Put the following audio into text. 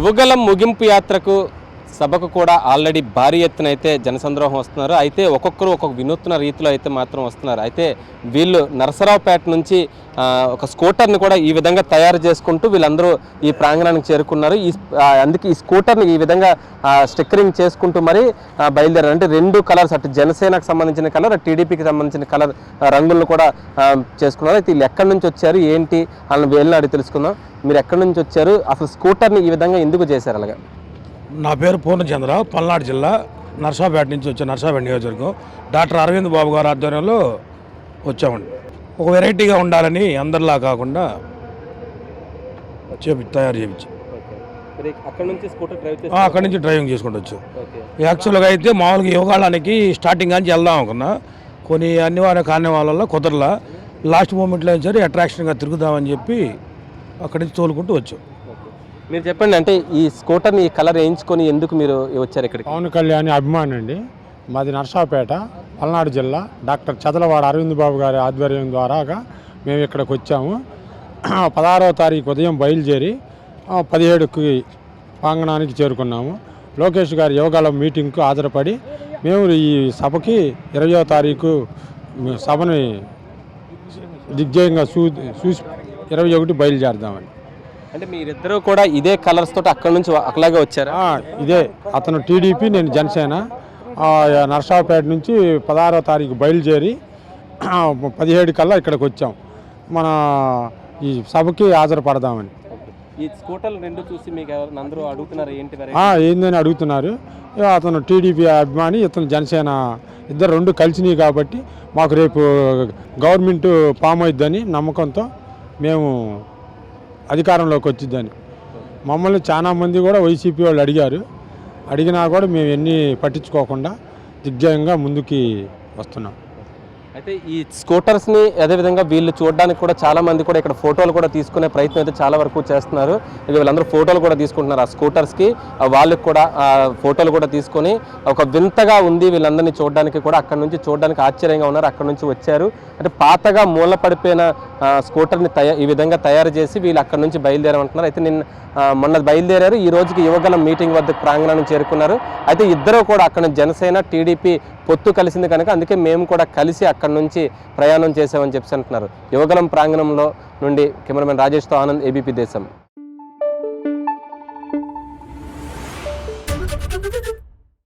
యువగలం ముగింపు యాత్రకు సభకు కూడా ఆల్రెడీ భారీ ఎత్తున అయితే జనసంద్రోహం వస్తున్నారు. అయితే ఒక్కొక్కరు ఒక్కొక్క వినూత్న రీతిలో అయితే మాత్రం వస్తున్నారు. అయితే వీళ్ళు నరసరావుపేట నుంచి ఒక స్కూటర్ని కూడా ఈ విధంగా తయారు చేసుకుంటూ వీళ్ళందరూ ఈ ప్రాంగణానికి చేరుకున్నారు. ఈ అందుకే ఈ స్కూటర్ని ఈ విధంగా స్టిక్కరింగ్ చేసుకుంటూ మరి బయలుదేరారు. అంటే రెండు కలర్స్ అటు జనసేనకు సంబంధించిన కలర్ టీడీపీకి సంబంధించిన కలర్ రంగులను కూడా చేసుకున్నారు. అయితే వీళ్ళు ఎక్కడి నుంచి వచ్చారు ఏంటి వాళ్ళని వెళ్ళిన అడిగి తెలుసుకుందాం. మీరు ఎక్కడి నుంచి వచ్చారు అసలు స్కూటర్ని ఈ విధంగా ఎందుకు చేశారు అలాగా? నా పేరు పూర్ణచంద్ర పల్నాడు జిల్లా నర్సాపేట నుంచి వచ్చే నర్సాపేట నియోజకవర్గం. డాక్టర్ అరవింద్ బాబు గారి ఆధ్వర్యంలో వచ్చామండి. ఒక వెరైటీగా ఉండాలని అందరిలా కాకుండా చేపి తయారు చేయించి అక్కడ నుంచి డ్రైవింగ్ చేసుకుంటూ యాక్చువల్గా అయితే మామూలుగా యోగాళానికి స్టార్టింగ్ నుంచి వెళ్దాం అనుకున్నా. కొన్ని అనివార్య కారణాల వల్ల కుదరలా. లాస్ట్ మూమెంట్లో సరే అట్రాక్షన్గా తిరుగుదామని చెప్పి అక్కడి నుంచి తోలుకుంటూ వచ్చాం. మీరు చెప్పండి అంటే ఈ స్కూటర్ని ఈ కలర్ వేయించుకొని ఎందుకు మీరు వచ్చారు ఇక్కడికి? పవన్ కళ్యాణ్ అభిమాని అండి. మాది నర్సాపేట పల్నాడు జిల్లా. డాక్టర్ చదలవాడ అరవింద్ బాబు గారి ఆధ్వర్యం ద్వారాగా మేము ఇక్కడికి వచ్చాము. పదహారవ తారీఖు ఉదయం బయలుదేరి పదిహేడుకి ప్రాంగణానికి చేరుకున్నాము. లోకేష్ గారి యోగాల మీటింగ్కు ఆధారపడి మేము ఈ సభకి ఇరవయో తారీఖు సభని దిగ్జయంగా చూ చూసి ఇరవై ఒకటి బయలుదేరదామని. అంటే మీరిద్దరూ కూడా ఇదే కలర్స్ తోటి అక్కడ నుంచి అలాగే వచ్చారా? ఇదే. అతను టీడీపీ నేను జనసేన. నర్సాపేట నుంచి పదహారో తారీఖు బయలుదేరి పదిహేడు కల్లా ఇక్కడికి వచ్చాం. మన ఈ సభకి హాజరుపడదామని. ఈ స్కూటర్లు రెండు చూసి మీకు అందరూ అడుగుతున్నారు ఏంటి ఏందని అడుగుతున్నారు. అతను టీడీపీ అభిమాని ఇతను జనసేన ఇద్దరు రెండు కలిసినాయి కాబట్టి మాకు రేపు గవర్నమెంట్ ఫామ్ అయిద్దని నమ్మకంతో మేము అధికారంలోకి వచ్చిద్దని మమ్మల్ని చాలా మంది కూడా వైసీపీ వాళ్ళు అడిగారు. అడిగినా కూడా మేము ఎన్ని పట్టించుకోకుండా దిగ్జయంగా ముందుకి వస్తున్నాం. అయితే ఈ స్కూటర్స్ని అదేవిధంగా వీళ్ళు చూడడానికి కూడా చాలామంది కూడా ఇక్కడ ఫోటోలు కూడా తీసుకునే ప్రయత్నం అయితే చాలా వరకు చేస్తున్నారు. ఇక వీళ్ళందరూ ఫోటోలు కూడా తీసుకుంటున్నారు ఆ స్కూటర్స్కి. వాళ్ళకి కూడా ఆ ఫోటోలు కూడా తీసుకొని ఒక వింతగా ఉంది వీళ్ళందరినీ చూడడానికి కూడా. అక్కడ నుంచి చూడడానికి ఆశ్చర్యంగా ఉన్నారు. అక్కడ నుంచి వచ్చారు. అంటే పాతగా మూల పడిపోయిన స్కూటర్ని తయా ఈ విధంగా తయారు చేసి వీళ్ళు అక్కడ నుంచి బయలుదేరమంటున్నారు. అయితే నిన్న మొన్న బయలుదేరారు. ఈ రోజుకి యువగల మీటింగ్ వద్ద ప్రాంగణం చేరుకున్నారు. అయితే ఇద్దరు కూడా అక్కడ జనసేన టీడీపీ పొత్తు కలిసింది కనుక అందుకే మేము కూడా కలిసి అక్కడ నుంచి ప్రయాణం చేసామని చెప్పి అంటున్నారు. యువగలం ప్రాంగణంలో నుండి కెమెరామెన్ రాజేష్తో ఆనంద్ ఏబీపీ దేశం.